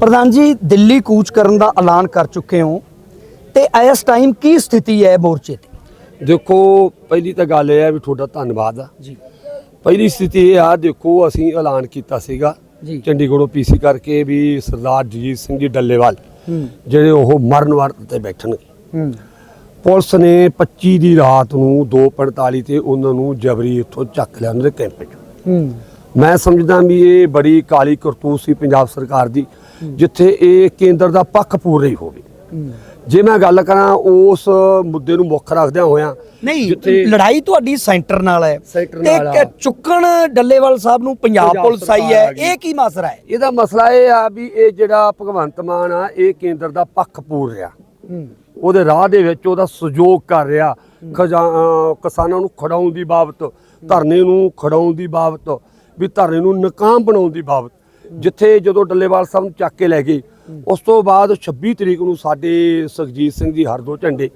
ਪ੍ਰਧਾਨ ਜੀ ਦਿੱਲੀ ਕੂਚ ਕਰਨ ਦਾ ਐਲਾਨ ਕਰ ਚੁੱਕੇ ਹੋ ਤੇ ਇਸ ਟਾਈਮ ਕੀ ਸਥਿਤੀ ਹੈ ਮੋਰਚੇ ਤੇ ਦੇਖੋ ਪਹਿਲੀ ਤਾਂ ਗੱਲ ਇਹ ਹੈ ਵੀ ਤੁਹਾਡਾ ਧੰਨਵਾਦ ਆ। ਜੀ। ਪਹਿਲੀ ਸਥਿਤੀ ਇਹ ਆ ਦੇਖੋ ਅਸੀਂ ਐਲਾਨ ਕੀਤਾ ਸੀਗਾ ਚੰਡੀਗੜ੍ਹੋਂ ਪੀਸੀ ਕਰਕੇ ਵੀ ਸਰਦਾਰ ਜਗਜੀਤ ਸਿੰਘ ਜੀ ਡੱਲੇਵਾਲ ਜਿਹੜੇ ਉਹ ਮਰਨ ਵਰਤ ਤੇ ਬੈਠਣਗੇ। ਪੁਲਿਸ ਨੇ 25 ਦੀ ਰਾਤ ਨੂੰ 2:45 ਤੇ ਉਹਨਾਂ ਨੂੰ ਜਬਰੀ ਇੱਥੋਂ ਚੱਕ ਲਿਆ ਉਹਨਾਂ ਦੇ ਕੈਂਪ 'ਚ। ਮੈਂ ਸਮਝਦਾ ਵੀ ਇਹ ਬੜੀ ਕਾਲੀ ਕਰਤੂਤ ਸੀ ਪੰਜਾਬ ਸਰਕਾਰ ਦੀ। ਜਿੱਥੇ ਇਹ ਕੇਂਦਰ ਦਾ ਪੱਖ ਪੂਰ ਰਹੀ ਹੋਵੇ। ਜੇ ਮੈਂ ਗੱਲ ਕਰਾਂ ਉਸ ਮੁੱਦੇ ਨੂੰ ਮੁੱਖ ਰੱਖਦਿਆਂ ਹੋਇਆਂ ਨਹੀਂ ਲੜਾਈ ਤੁਹਾਡੀ ਸੈਂਟਰ ਨਾਲ ਹੈ। ਤੇ ਚੁੱਕਣ ਡੱਲੇਵਾਲ ਸਾਹਿਬ ਨੂੰ ਪੰਜਾਬ ਪੁਲਿਸ ਆਈ ਹੈ। ਇਹ ਕੀ ਮਸਲਾ ਹੈ? ਇਹਦਾ ਮਸਲਾ ਇਹ ਆ ਵੀ ਇਹ ਜਿਹੜਾ ਭਗਵੰਤ ਮਾਨ ਆ ਇਹ ਕੇਂਦਰ ਦਾ ਪੱਖ ਪੂਰ ਰਿਹਾ। ਉਹਦੇ ਰਾਹ ਦੇ ਵਿੱਚ ਉਹਦਾ ਸਹਿਯੋਗ ਕਰ ਰਿਹਾ। ਕਿਸਾਨਾਂ ਨੂੰ ਖੜਾਉਣ ਦੀ ਬਾਬਤ ਧਰਨੇ ਨੂੰ ਖੜਾਉਣ ਦੀ ਬਾਬਤ ਵੀ ਧਰਨੇ ਨੂੰ ਨਕਾਮ ਬਣਾਉਣ ਦੀ ਬਾਬਤ। ਜਿੱਥੇ ਜਦੋਂ ਡੱਲੇਵਾਲ ਸਾਹਿਬ ਨੂੰ ਚੱਕ ਕੇ ਲੈ ਗਏ, ਉਸ ਤੋਂ ਬਾਅਦ 26 ਤਰੀਕ ਨੂੰ ਸਾਡੇ ਸੁਖਜੀਤ ਸਿੰਘ ਜੀ ਹਰਦੋ ਝੰਡੇ,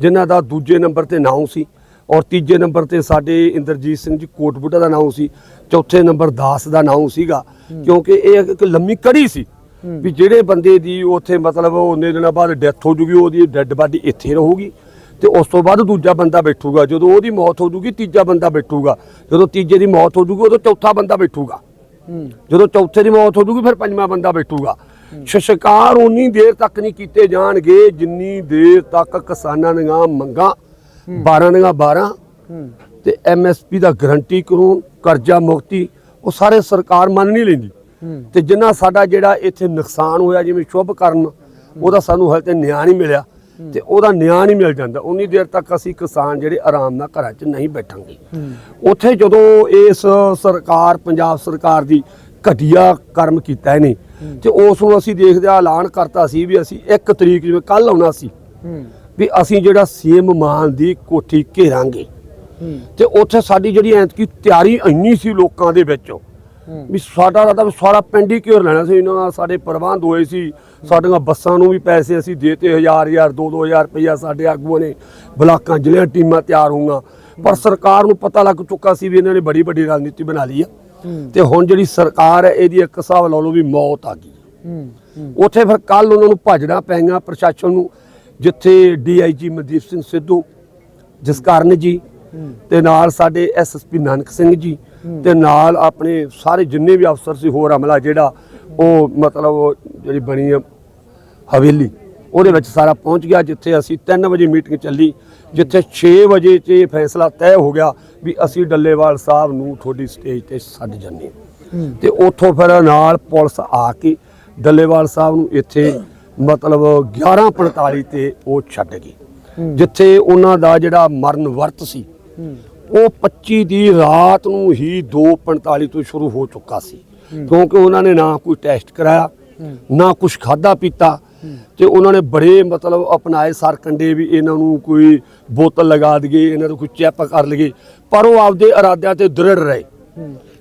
ਜਿਨ੍ਹਾਂ ਦਾ ਦੂਜੇ ਨੰਬਰ ਤੇ ਨਾਮ ਸੀ ਔਰ ਤੀਜੇ ਨੰਬਰ ਤੇ ਸਾਡੇ ਇੰਦਰਜੀਤ ਸਿੰਘ ਜੀ ਕੋਟਬੁੱਢਾ ਦਾ ਨਾਮ ਸੀ, ਚੌਥੇ ਨੰਬਰ ਦਾਸ ਦਾ ਨਾਮ ਸੀਗਾ, ਕਿਉਂਕਿ ਇਹ ਇੱਕ ਲੰਮੀ ਕੜੀ ਸੀ ਵੀ ਜਿਹੜੇ ਬੰਦੇ ਦੀ ਉੱਥੇ ਮਤਲਬ ਉਹਨੇ ਦਿਨਾਂ ਬਾਅਦ ਡੈਥ ਹੋ ਜੂਗੀ, ਉਹਦੀ ਡੈੱਡ ਬਾਡੀ ਇੱਥੇ ਰਹੂਗੀ ਤੇ ਉਸ ਤੋਂ ਬਾਅਦ ਦੂਜਾ ਬੰਦਾ ਬੈਠੂਗਾ, ਜਦੋਂ ਉਹਦੀ ਮੌਤ ਹੋ ਜੂਗੀ ਤੀਜਾ ਬੰਦਾ ਬੈਠੂਗਾ, ਜਦੋਂ ਤੀਜੇ ਦੀ ਮੌਤ ਹੋ ਜੂਗੀ, ਉਦੋਂ ਚੌਥਾ ਬੰਦਾ ਬੈਠੂਗਾ। ਜਦੋਂ ਚੌਥੇ ਦੀ ਮੌਤ ਹੋ ਜੂਗੀ, ਫਿਰ ਪੰਜਵਾਂ ਬੰਦਾ ਬੈਠੂਗਾ। ਸ਼ਸ਼ਕਾਰ ਉਨੀ ਦੇਰ ਤੱਕ ਨਹੀਂ ਕੀਤੇ ਜਾਣਗੇ ਜਿੰਨੀ ਦੇਰ ਤੱਕ ਕਿਸਾਨਾਂ ਦੀਆਂ ਮੰਗਾਂ 12 ਦੀਆਂ 12 ਹੂੰ ਤੇ ਐਮਐਸਪੀ ਦਾ ਗਰੰਟੀ ਕਾਨੂੰਨ, ਕਰਜ਼ਾ ਮੁਕਤੀ, ਉਹ ਸਾਰੇ ਸਰਕਾਰ ਮੰਨ ਨਹੀਂ ਲੈਂਦੀ। ਤੇ ਜਿੰਨਾ ਸਾਡਾ ਜਿਹੜਾ ਇੱਥੇ ਨੁਕਸਾਨ ਹੋਇਆ, ਜਿਵੇਂ ਸ਼ੁਭ ਕਰਨ, ਉਹਦਾ ਸਾਨੂੰ ਹਾਲੇ ਤੇ ਨਿਆਂ ਨਹੀਂ ਮਿਲਿਆ। ਤੇ ਉਹਦਾ ਨਿਆਂ ਨਹੀਂ ਮਿਲ ਜਾਂਦਾ। ਉਨੀ ਦੇਰ ਤੱਕ ਅਸੀਂ ਕਿਸਾਨ ਜਿਹੜੇ ਆਰਾਮ ਨਾਲ ਘਰਾਂ 'ਚ ਨਹੀਂ ਬੈਠਾਂਗੇ। ਉੱਥੇ ਜਦੋਂ ਇਸ ਸਰਕਾਰ ਪੰਜਾਬ ਸਰਕਾਰ ਦੀ ਘਟੀਆ ਕਰਮ ਕੀਤਾ ਇਹਨੇ ਤੇ ਉਸ ਨੂੰ ਅਸੀਂ ਦੇਖਦੇ ਆ ਐਲਾਨ ਕਰਤਾ ਸੀ ਵੀ ਅਸੀਂ 1 ਤਰੀਕ ਜਿਵੇਂ ਕੱਲ ਆਉਣਾ ਸੀ ਵੀ ਅਸੀਂ ਜਿਹੜਾ ਸੀਐਮ ਮਾਨ ਦੀ ਕੋਠੀ ਘੇਰਾਂਗੇ। ਤੇ ਉੱਥੇ ਸਾਡੀ ਜਿਹੜੀ ਐਤਕੀ ਤਿਆਰੀ ਇੰਨੀ ਸੀ ਲੋਕਾਂ ਦੇ ਵਿੱਚ ਵੀ ਸਾਡਾ ਵੀ ਸਾਰਾ ਪਿੰਡ ਹੀ ਘੇਰ ਲੈਣਾ ਸੀ ਇਹਨਾਂ ਨਾਲ ਸਾਡੇ ਪ੍ਰਬੰਧ ਹੋਏ ਸੀ। ਸਾਡੀਆਂ ਬੱਸਾਂ ਨੂੰ ਵੀ ਪੈਸੇ ਅਸੀਂ ਦੇਤੇ ਹਜ਼ਾਰ ਹਜ਼ਾਰ ਦੋ ਦੋ ਹਜ਼ਾਰ ਰੁਪਈਆ ਸਾਡੇ ਆਗੂਆਂ ਨੇ ਬਲਾਕਾਂ ਜ਼ਿਲ੍ਹਿਆਂ ਟੀਮਾਂ ਤਿਆਰ ਹੋਈਆਂ। ਪਰ ਸਰਕਾਰ ਨੂੰ ਪਤਾ ਲੱਗ ਚੁੱਕਾ ਸੀ ਵੀ ਇਹਨਾਂ ਨੇ ਬੜੀ ਵੱਡੀ ਰਣਨੀਤੀ ਬਣਾ ਲਈ ਆ। ਤੇ ਹੁਣ ਜਿਹੜੀ ਸਰਕਾਰ ਹੈ ਇਹਦੀ ਇੱਕ ਹਿਸਾਬ ਲਾ ਲਓ ਵੀ ਮੌਤ ਆ ਗਈ। ਉੱਥੇ ਫਿਰ ਕੱਲ ਉਹਨਾਂ ਨੂੰ ਭੱਜਣਾ ਪੈਗਾ ਪ੍ਰਸ਼ਾਸਨ ਨੂੰ ਜਿੱਥੇ ਡੀਆਈਜੀ ਮਨਦੀਪ ਸਿੰਘ ਸਿੱਧੂ ਜਸਕਰਨ ਜੀ ਤੇ ਨਾਲ ਸਾਡੇ ਐਸਐਸਪੀ ਨਾਨਕ ਸਿੰਘ ਜੀ ਤੇ ਨਾਲ ਆਪਣੇ ਸਾਰੇ ਜਿੰਨੇ ਵੀ ਅਫਸਰ ਸੀ ਹੋਰ ਅਮਲਾ ਜਿਹੜਾ ਉਹ ਮਤਲਬ ਉਹ ਜਿਹੜੀ ਬਣੀ ਆ ਹਵੇਲੀ ਉਹਦੇ ਵਿੱਚ ਸਾਰਾ ਪਹੁੰਚ ਗਿਆ ਜਿੱਥੇ ਅਸੀਂ 3 ਵਜੇ ਮੀਟਿੰਗ ਚੱਲੀ ਜਿੱਥੇ 6 ਵਜੇ 'ਚ ਇਹ ਫੈਸਲਾ ਤੈਅ ਹੋ ਗਿਆ ਵੀ ਅਸੀਂ ਡੱਲੇਵਾਲ ਸਾਹਿਬ ਨੂੰ ਤੁਹਾਡੀ ਸਟੇਜ ਤੇ ਛੱਡ ਜੰਨੇ ਤੇ ਉੱਥੋਂ ਫਿਰ ਨਾਲ ਪੁਲਿਸ ਆ ਕੇ ਡੱਲੇਵਾਲ ਸਾਹਿਬ ਨੂੰ ਇੱਥੇ ਮਤਲਬ 11:45 ਤੇ ਉਹ ਛੱਡ ਗਏ ਜਿੱਥੇ ਉਹਨਾਂ ਦਾ ਜਿਹੜਾ ਮਰਨ ਵਰਤ ਸੀ ਉਹ 25 ਦੀ ਰਾਤ ਨੂੰ ਹੀ 2:45 ਤੋਂ ਸ਼ੁਰੂ ਹੋ ਚੁੱਕਾ ਸੀ। ਕਿਉਂਕਿ ਉਹਨਾਂ ਨੇ ਨਾ ਕੋਈ ਟੈਸਟ ਕਰਾਇਆ ਨਾ ਕੁਝ ਖਾਦਾ ਪੀਤਾ ਤੇ ਉਹਨਾਂ ਨੇ ਬੜੇ ਮਤਲਬ ਅਪਣਾਏ ਸਰਕੰਡੇ ਵੀ ਇਹਨਾਂ ਨੂੰ ਕੋਈ ਬੋਤਲ ਲਗਾ ਦਈਏ ਇਹਨਾਂ ਨੂੰ ਕੋਈ ਚੈੱਕ ਕਰ ਲਈਏ ਪਰ ਉਹ ਆਪਦੇ ਇਰਾਦਿਆਂ ਤੇ ਦ੍ਰਿੜ ਰਹੇ।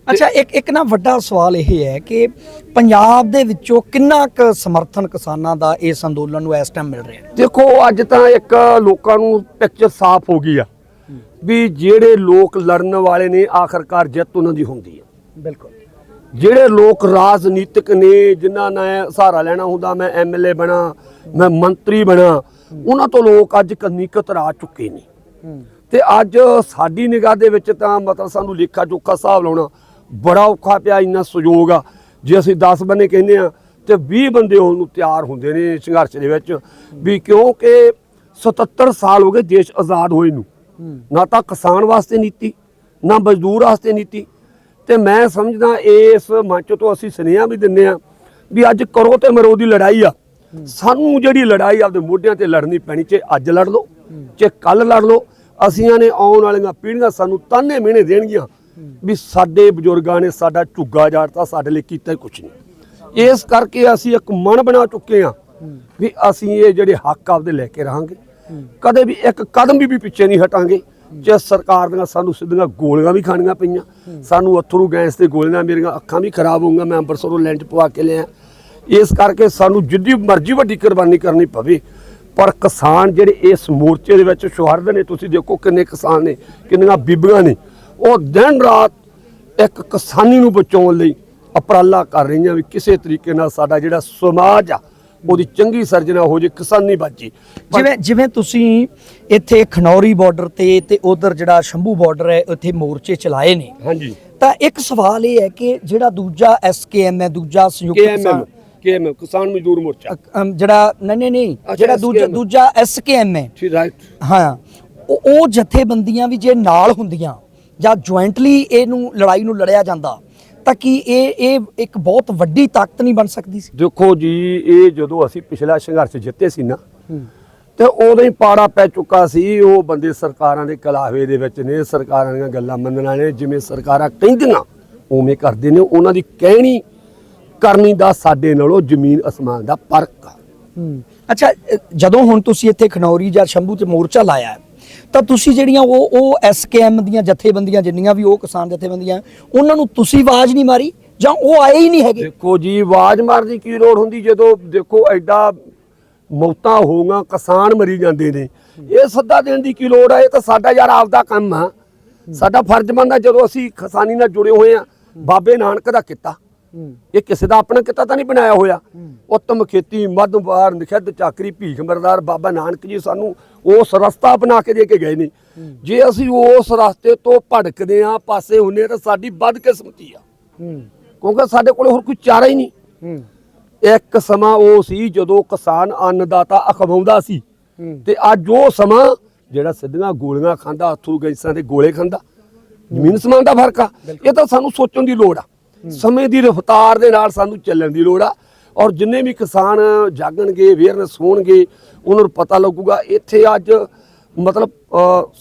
ਅੱਛਾ ਇੱਕ ਇੱਕ ਨਾ ਵੱਡਾ ਸਵਾਲ ਇਹ ਹੈ ਕਿ ਪੰਜਾਬ ਦੇ ਵਿੱਚੋਂ ਕਿੰਨਾ ਕੁ ਸਮਰਥਨ ਕਿਸਾਨਾਂ ਦਾ ਇਸ ਅੰਦੋਲਨ ਨੂੰ ਇਸ ਟਾਈਮ ਮਿਲ ਰਿਹਾ ਦੇਖੋ ਅੱਜ ਤਾਂ ਇੱਕ ਲੋਕਾਂ ਨੂੰ ਪਿਕਚਰ ਸਾਫ਼ ਹੋ ਗਈ ਆ। ਵੀ ਜਿਹੜੇ ਲੋਕ ਲੜਨ ਵਾਲੇ ਨੇ ਆਖਰਕਾਰ ਜਿੱਤ ਉਹਨਾਂ ਦੀ ਹੁੰਦੀ ਹੈ। ਬਿਲਕੁਲ। ਜਿਹੜੇ ਲੋਕ ਰਾਜਨੀਤਿਕ ਨੇ ਜਿਨ੍ਹਾਂ ਨੇ ਸਹਾਰਾ ਲੈਣਾ ਹੁੰਦਾ ਮੈਂ ਐਮਐਲਏ ਬਣਾ ਮੈਂ ਮੰਤਰੀ ਬਣਾ ਉਹਨਾਂ ਤੋਂ ਲੋਕ ਅੱਜ ਕੰਨੀ ਕਤਰਾ ਚੁੱਕੇ ਨੇ। ਤੇ ਅੱਜ ਸਾਡੀ ਨਿਗਾਹ ਦੇ ਵਿੱਚ ਤਾਂ ਮਤਲਬ ਸਾਨੂੰ ਲੇਖਾ ਜੋਖਾ ਹਿਸਾਬ ਲਾਉਣਾ ਬੜਾ ਔਖਾ ਪਿਆ ਇੰਨਾ ਸਹਿਯੋਗ ਆ। ਜੇ ਅਸੀਂ 10 ਬੰਦੇ ਕਹਿੰਦੇ ਆ ਤੇ 20 ਬੰਦੇ ਹੋਣ ਨੂੰ ਤਿਆਰ ਹੁੰਦੇ ਨੇ ਸੰਘਰਸ਼ ਦੇ ਵਿੱਚ ਵੀ ਕਿਉਂਕਿ 77 ਸਾਲ ਹੋ ਗਏ ਦੇਸ਼ ਆਜ਼ਾਦ ਹੋਏ ਨੂੰ। ਨਾ ਤਾਂ ਕਿਸਾਨ ਵਾਸਤੇ ਨੀਤੀ, ਨਾ ਮਜ਼ਦੂਰ ਵਾਸਤੇ ਨੀਤੀ। ਤੇ ਮੈਂ ਸਮਝਦਾ ਇਸ ਮੰਚ ਤੋਂ ਅਸੀਂ ਸੁਨੇਹਾ ਵੀ ਦਿੰਨੇ ਆ ਵੀ ਅੱਜ ਕਰੋ ਤੇ ਮਰੋ ਦੀ ਲੜਾਈ ਆ। ਸਾਨੂੰ ਜਿਹੜੀ ਲੜਾਈ ਆਪਦੇ ਮੋਢਿਆਂ ਤੇ ਲੜਨੀ ਪੈਣੀ, ਚਾਹੇ ਅੱਜ ਲੜ ਲਓ, ਚਾਹੇ ਕੱਲ ਲੜ ਲਓ, ਅਸੀਂਆਂ ਨੇ ਆਉਣ ਵਾਲੀਆਂ ਪੀੜ੍ਹੀਆਂ ਸਾਨੂੰ ਤਾਨੇ ਮਿਹਣੇ ਦੇਣਗੀਆਂ ਵੀ ਸਾਡੇ ਬਜ਼ੁਰਗਾਂ ਨੇ ਸਾਡਾ ਝੁੱਗਾ ਜਾੜਤਾ, ਸਾਡੇ ਲਈ ਕੀਤਾ ਹੀ ਕੁਛ ਨਹੀਂ। ਇਸ ਕਰਕੇ ਅਸੀਂ ਇੱਕ ਮਨ ਬਣਾ ਚੁੱਕੇ ਆ ਵੀ ਅਸੀਂ ਇਹ ਜਿਹੜੇ ਹੱਕ ਆਪਦੇ ਲੈ ਕੇ ਰਹਾਂਗੇ। ਕਦੇ ਵੀ ਇੱਕ ਕਦਮ ਵੀ ਪਿੱਛੇ ਨਹੀਂ ਹਟਾਂਗੇ। ਜੇ ਸਰਕਾਰ ਦੀਆਂ ਸਾਨੂੰ ਸਿੱਧੀਆਂ ਗੋਲੀਆਂ ਵੀ ਖਾਣੀਆਂ ਪਈਆਂ, ਸਾਨੂੰ ਅਥਰੂ ਗੈਸ ਤੇ ਗੋਲੀਆਂ ਮੇਰੀਆਂ ਅੱਖਾਂ ਵੀ ਖਰਾਬ ਹੋਊਗੀਆਂ ਮੈਂ ਅੰਬਰਸਰੋਂ ਲੈਂਡ ਪਵਾ ਕੇ ਲਿਆ। ਇਸ ਕਰਕੇ ਸਾਨੂੰ ਜਿੱਡੀ ਮਰਜ਼ੀ ਵੱਡੀ ਕੁਰਬਾਨੀ ਕਰਨੀ ਪਵੇ, ਪਰ ਕਿਸਾਨ ਜਿਹੜੇ ਇਸ ਮੋਰਚੇ ਦੇ ਵਿੱਚ ਸ਼ੁਹਰਦ ਨੇ, ਤੁਸੀਂ ਦੇਖੋ ਕਿੰਨੇ ਕਿਸਾਨ ਨੇ, ਕਿੰਨੀਆਂ ਬੀਬੀਆਂ ਨੇ, ਉਹ ਦਿਨ ਰਾਤ ਇੱਕ ਕਿਸਾਨੀ ਨੂੰ ਬਚਾਉਣ ਲਈ ਉਪਰਾਲਾ ਕਰ ਰਹੀਆਂ ਵੀ ਕਿਸੇ ਤਰੀਕੇ ਨਾਲ ਸਾਡਾ ਜਿਹੜਾ ਸਮਾਜ ਆ ਉਹਦੀ ਚੰਗੀ ਸਰਜਣਾ ਹੋ ਜੇ ਕਿਸਾਨੀ ਬਾਜੀ। ਜਿਵੇਂ ਜਿਵੇਂ ਤੁਸੀਂ ਇੱਥੇ ਖਨੌਰੀ ਬਾਰਡਰ ਤੇ ਤੇ ਉਧਰ ਜਿਹੜਾ ਸ਼ੰਭੂ ਬਾਰਡਰ ਹੈ ਉੱਥੇ ਮੋਰਚੇ ਚਲਾਏ ਨੇ। ਹਾਂਜੀ। ਤਾਂ ਇੱਕ ਸਵਾਲ ਇਹ ਹੈ ਕਿ ਜਿਹੜਾ ਦੂਜਾ ਐਸਕੇਐਮ ਹੈ ਦੂਜਾ ਸੰਯੁਕਤ ਕਿਸਾਨ- ਕੇਐਮਐਮ ਕਿਸਾਨ ਮਜ਼ਦੂਰ ਮੋਰਚਾ। ਜਿਹੜਾ ਨਹੀਂ ਨਹੀਂ ਜਿਹੜਾ ਦੂਜਾ ਦੂਜਾ ਐਸਕੇਐਮ ਹੈ। ਠੀਕ ਰਾਈਟ ਹਾਂ। ਉਹ ਜਥੇਬੰਦੀਆਂ ਵੀ ਜੇ ਨਾਲ ਹੁੰਦੀਆਂ ਜਾਂ ਜੁਆਇੰਟਲੀ ਇਹਨੂੰ ਲੜਾਈ ਨੂੰ ਲੜਿਆ ਜਾਂਦਾ ਤਾਂ ਕੀ ਇਹ ਇਹ ਇੱਕ ਬਹੁਤ ਵੱਡੀ ਤਾਕਤ ਨਹੀਂ ਬਣ ਸਕਦੀ ਸੀ? ਦੇਖੋ ਜੀ ਇਹ ਜਦੋਂ ਅਸੀਂ ਪਿਛਲਾ ਸੰਘਰਸ਼ ਜਿੱਤੇ ਸੀ ਨਾ ਤੇ ਉਦੋਂ ਹੀ ਪਾੜਾ ਪੈ ਚੁੱਕਾ ਸੀ ਉਹ ਬੰਦੇ ਸਰਕਾਰਾਂ ਦੇ ਕਲਾਵੇ ਦੇ ਵਿੱਚ ਨੇ ਸਰਕਾਰਾਂ ਦੀਆਂ ਗੱਲਾਂ ਮੰਨਣਾ ਨੇ ਜਿਵੇਂ ਸਰਕਾਰਾਂ ਕਹਿੰਦੀਆਂ ਉਵੇਂ ਕਰਦੇ ਨੇ ਉਹਨਾਂ ਦੀ ਕਹਿਣੀ ਕਰਨੀ ਦਾ ਸਾਡੇ ਨਾਲੋਂ ਜ਼ਮੀਨ ਅਸਮਾਨ ਦਾ ਫ਼ਰਕ ਆ। ਅੱਛਾ ਜਦੋਂ ਹੁਣ ਤੁਸੀਂ ਇੱਥੇ ਖਨੌਰੀ ਜਾਂ ਸ਼ੰਭੂ ਤੇ ਮੋਰਚਾ ਲਾਇਆ ਤਾਂ ਤੁਸੀਂ ਜਿਹੜੀਆਂ ਉਹ ਉਹ ਐਸਕੇਐਮ ਦੀਆਂ ਜਥੇਬੰਦੀਆਂ ਜਿੰਨੀਆਂ ਵੀ ਉਹ ਕਿਸਾਨ ਜਥੇਬੰਦੀਆਂ, ਉਹਨਾਂ ਨੂੰ ਤੁਸੀਂ ਆਵਾਜ਼ ਨਹੀਂ ਮਾਰੀ ਜਾਂ ਉਹ ਆਏ ਹੀ ਨਹੀਂ ਹੈਗੇ? ਦੇਖੋ ਜੀ, ਆਵਾਜ਼ ਮਾਰਨ ਦੀ ਕੀ ਲੋੜ ਹੁੰਦੀ ਜਦੋਂ ਦੇਖੋ ਐਡਾ ਮੌਤਾਂ ਹੋਊਗਾ ਕਿਸਾਨ ਮਰੀ ਜਾਂਦੇ ਨੇ। ਇਹ ਸੱਦਾ ਦੇਣ ਦੀ ਕੀ ਲੋੜ ਹੈ ਇਹ ਤਾਂ ਸਾਡਾ ਯਾਰ ਆਪਦਾ ਕੰਮ ਆ। ਸਾਡਾ ਫਰਜ਼ ਬਣਦਾ ਜਦੋਂ ਅਸੀਂ ਕਿਸਾਨੀ ਨਾਲ ਜੁੜੇ ਹੋਏ ਆ। ਬਾਬੇ ਨਾਨਕ ਦਾ ਕੀਤਾ। ਇਹ ਕਿਸੇ ਦਾ ਆਪਣਾ ਕਿੱਤਾ ਤਾਂ ਨਹੀਂ ਬਣਾਇਆ ਹੋਇਆ। ਉੱਤਮ ਖੇਤੀ ਮੱਧਵਾਰ ਨਿਖਿੱਧ ਚਾਕਰੀ ਭੀਖ ਮਰਦਾਰ ਬਾਬਾ ਨਾਨਕ ਜੀ ਸਾਨੂੰ ਉਸ ਰਸਤਾ ਬਣਾ ਕੇ ਦੇ ਕੇ ਗਏ ਨੇ। ਜੇ ਅਸੀਂ ਉਸ ਰਸਤੇ ਤੋਂ ਭੜਕਦੇ ਆ ਪਾਸੇ ਹੁੰਨੇ ਤਾਂ ਸਾਡੀ ਬਦਕਿਸਮਤੀ ਆ। ਕਿਉਂਕਿ ਸਾਡੇ ਕੋਲ ਹੋਰ ਕੋਈ ਚਾਰਾ ਹੀ ਨਹੀਂ। ਇੱਕ ਸਮਾਂ ਉਹ ਸੀ ਜਦੋਂ ਕਿਸਾਨ ਅੰਨਦਾਤਾ ਅਖਵਾਉਂਦਾ ਸੀ। ਤੇ ਅੱਜ ਉਹ ਸਮਾਂ ਜਿਹੜਾ ਸਿੱਧੀਆਂ ਗੋਲੀਆਂ ਖਾਂਦਾ ਹੱਥੂ ਗੈਸਾਂ ਦੇ ਗੋਲੇ ਖਾਂਦਾ। ਜ਼ਮੀਨ ਸਮਾਨ ਦਾ ਫ਼ਰਕ ਆ। ਇਹ ਤਾਂ ਸਾਨੂੰ ਸੋਚਣ ਦੀ ਲੋੜ ਆ। ਸਮੇਂ ਦੀ ਰਫ਼ਤਾਰ ਦੇ ਨਾਲ ਸਾਨੂੰ ਚੱਲਣ ਦੀ ਲੋੜ ਆ। ਔਰ ਜਿੰਨੇ ਵੀ ਕਿਸਾਨ ਜਾਗਣਗੇ ਅਵੇਅਰਨੈਸ ਹੋਣਗੇ ਉਹਨਾਂ ਨੂੰ ਪਤਾ ਲੱਗੂਗਾ ਇੱਥੇ ਅੱਜ ਮਤਲਬ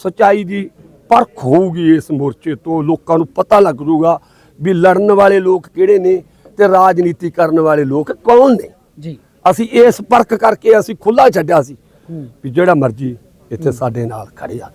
ਸੱਚਾਈ ਦੀ ਪਰਖ ਹੋਊਗੀ ਇਸ ਮੋਰਚੇ ਤੋਂ। ਲੋਕਾਂ ਨੂੰ ਪਤਾ ਲੱਗ ਜੂਗਾ ਵੀ ਲੜਨ ਵਾਲੇ ਲੋਕ ਕਿਹੜੇ ਨੇ ਤੇ ਰਾਜਨੀਤੀ ਕਰਨ ਵਾਲੇ ਲੋਕ ਕੌਣ ਨੇ। ਜੀ। ਅਸੀਂ ਇਸ ਪਰਖ ਕਰਕੇ ਅਸੀਂ ਖੁੱਲਾ ਛੱਡਿਆ ਸੀ ਵੀ ਜਿਹੜਾ ਮਰਜ਼ੀ ਇੱਥੇ ਸਾਡੇ ਨਾਲ ਖੜੇ ਆ